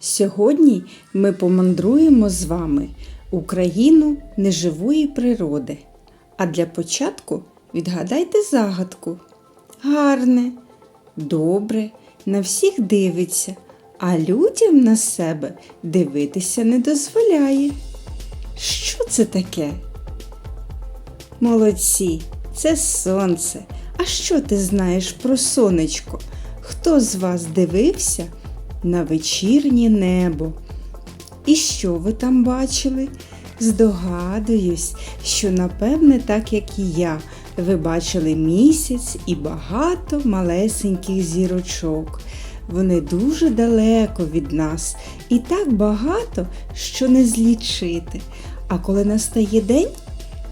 Сьогодні ми помандруємо з вами Україну неживої природи. А для початку відгадайте загадку. Гарне, добре, на всіх дивиться, а людям на себе дивитися не дозволяє. Що це таке? Молодці, це сонце. А що ти знаєш про сонечко? Хто з вас дивився на вечірнє небо? І що ви там бачили? Здогадуюсь, що напевне, так як і я, ви бачили місяць і багато малесеньких зірочок. Вони дуже далеко від нас і так багато, що не злічити. А коли настає день,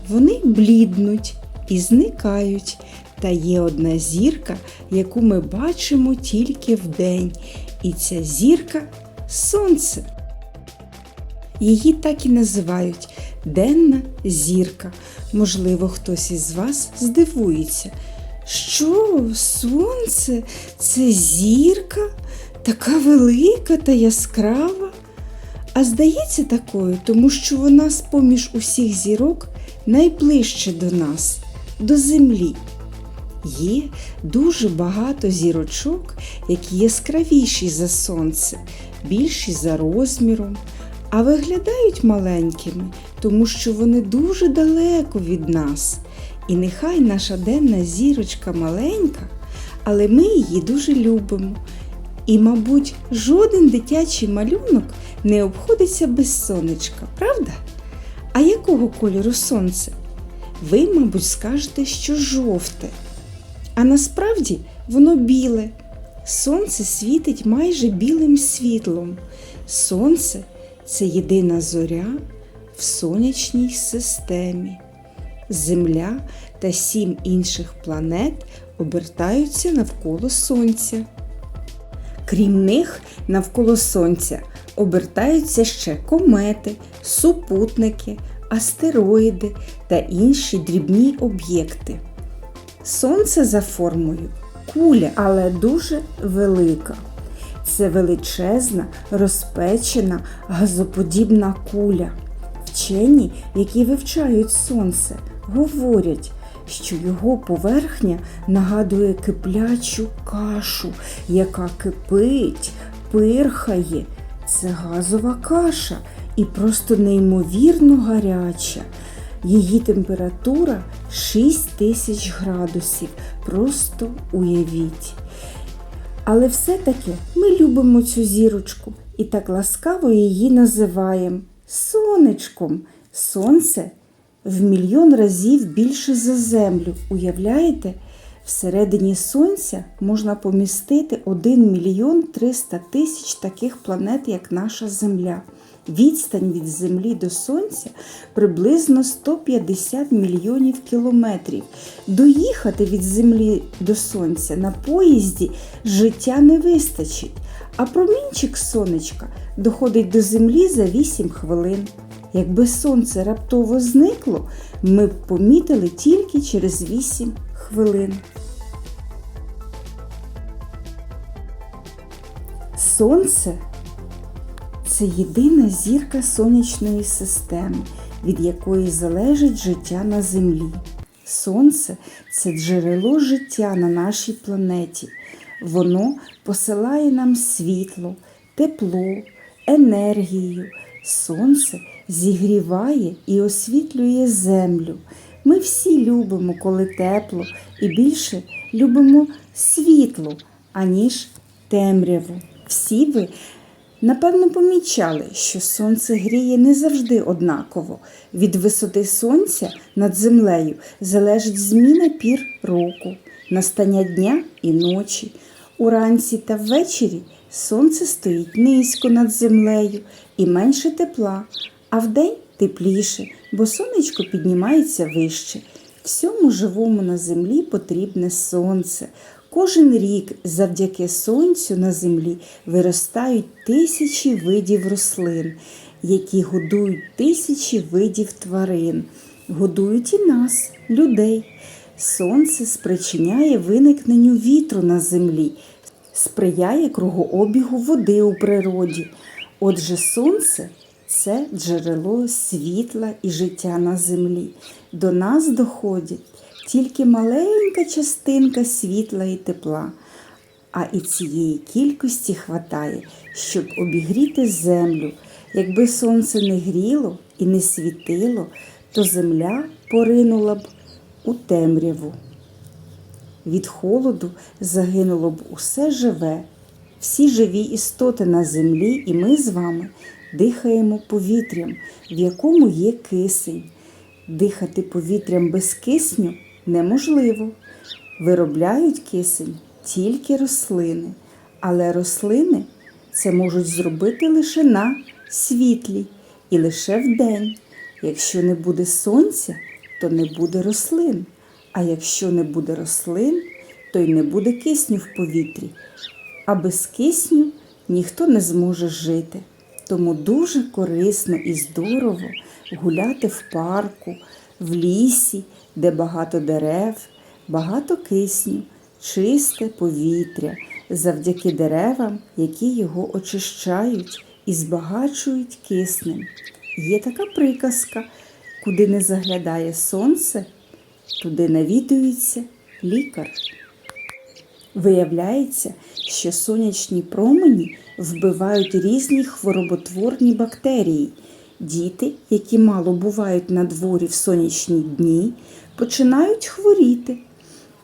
вони бліднуть і зникають. Та є одна зірка, яку ми бачимо тільки вдень, і ця зірка сонце. Її так і називають денна зірка. Можливо, хтось із вас здивується. Що, сонце? Це зірка така велика та яскрава? А здається такою, тому що вона з поміж усіх зірок найближче до нас, до землі. Є дуже багато зірочок, які яскравіші за сонце, більші за розміром, а виглядають маленькими, тому що вони дуже далеко від нас. І нехай наша денна зірочка маленька, але ми її дуже любимо. І, мабуть, жоден дитячий малюнок не обходиться без сонечка, правда? А якого кольору сонце? Ви, мабуть, скажете, що жовте. А насправді воно біле. Сонце світить майже білим світлом. Сонце це єдина зоря в сонячній системі. Земля та сім інших планет обертаються навколо Сонця. Крім них, навколо Сонця обертаються ще комети, супутники, астероїди та інші дрібні об'єкти. Сонце за формою куля, але дуже велика. Це величезна, розпечена, газоподібна куля. Вчені, які вивчають сонце, говорять, що його поверхня нагадує киплячу кашу, яка кипить, пирхає. Це газова каша і просто неймовірно гаряча. Її температура 6 тисяч градусів. Просто уявіть. Але все-таки ми любимо цю зірочку і так ласкаво її називаємо сонечком. Сонце в мільйон разів більше за землю. Уявляєте? Всередині сонця можна помістити 1 мільйон 300 тисяч таких планет, як наша Земля. Відстань від Землі до Сонця приблизно 150 мільйонів кілометрів. Доїхати від Землі до Сонця на поїзді життя не вистачить, а промінчик сонечка доходить до Землі за 8 хвилин. Якби сонце раптово зникло, ми б помітили тільки через 8 хвилин. Сонце це єдина зірка сонячної системи, від якої залежить життя на Землі. Сонце це джерело життя на нашій планеті. Воно посилає нам світло, тепло, енергію. Сонце зігріває і освітлює землю. Ми всі любимо, коли тепло, і більше любимо світло, аніж темряву. Всі ви, напевно, помічали, що сонце гріє не завжди однаково. Від висоти сонця над землею залежить зміна пір року, настання дня і ночі. Уранці та ввечері сонце стоїть низько над землею і менше тепла, а вдень тепліше, бо сонечко піднімається вище. Всьому живому на землі потрібне сонце. Кожен рік завдяки сонцю на землі виростають тисячі видів рослин, які годують тисячі видів тварин, годують і нас, людей. Сонце спричиняє виникненню вітру на землі. сприяє кругообігу води у природі. Отже, сонце це джерело світла і життя на землі. До нас доходить тільки маленька частинка світла і тепла. А і цієї кількості хватає, щоб обігріти землю. Якби сонце не гріло і не світило, то земля поринула б у темряву. Від холоду загинуло б усе живе, всі живі істоти на землі, і ми з вами дихаємо повітрям, в якому є кисень. Дихати повітрям без кисню неможливо. Виробляють кисень тільки рослини, але рослини це можуть зробити лише на світлі і лише вдень. Якщо не буде сонця, то не буде рослин. А якщо не буде рослин, то й не буде кисню в повітрі. А без кисню ніхто не зможе жити. Тому дуже корисно і здорово гуляти в парку, в лісі, де багато дерев, багато кисню, чисте повітря, завдяки деревам, які його очищають і збагачують киснем. Є така приказка, куди не заглядає сонце, туди навідується лікар. Виявляється, що сонячні промені вбивають різні хвороботворні бактерії. Діти, які мало бувають на дворі в сонячні дні, починають хворіти,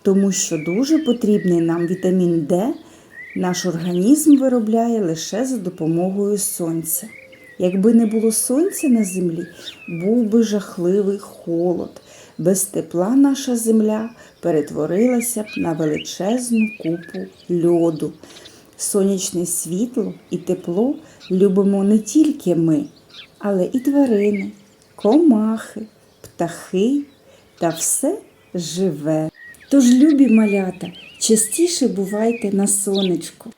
тому що дуже потрібний нам вітамін Д наш організм виробляє лише за допомогою сонця. Якби не було сонця на землі, був би жахливий холод. Без тепла наша земля перетворилася б на величезну купу льоду. Сонячне світло і тепло любимо не тільки ми, але і тварини, комахи, птахи та все живе. Тож, любі малята, частіше бувайте на сонечку.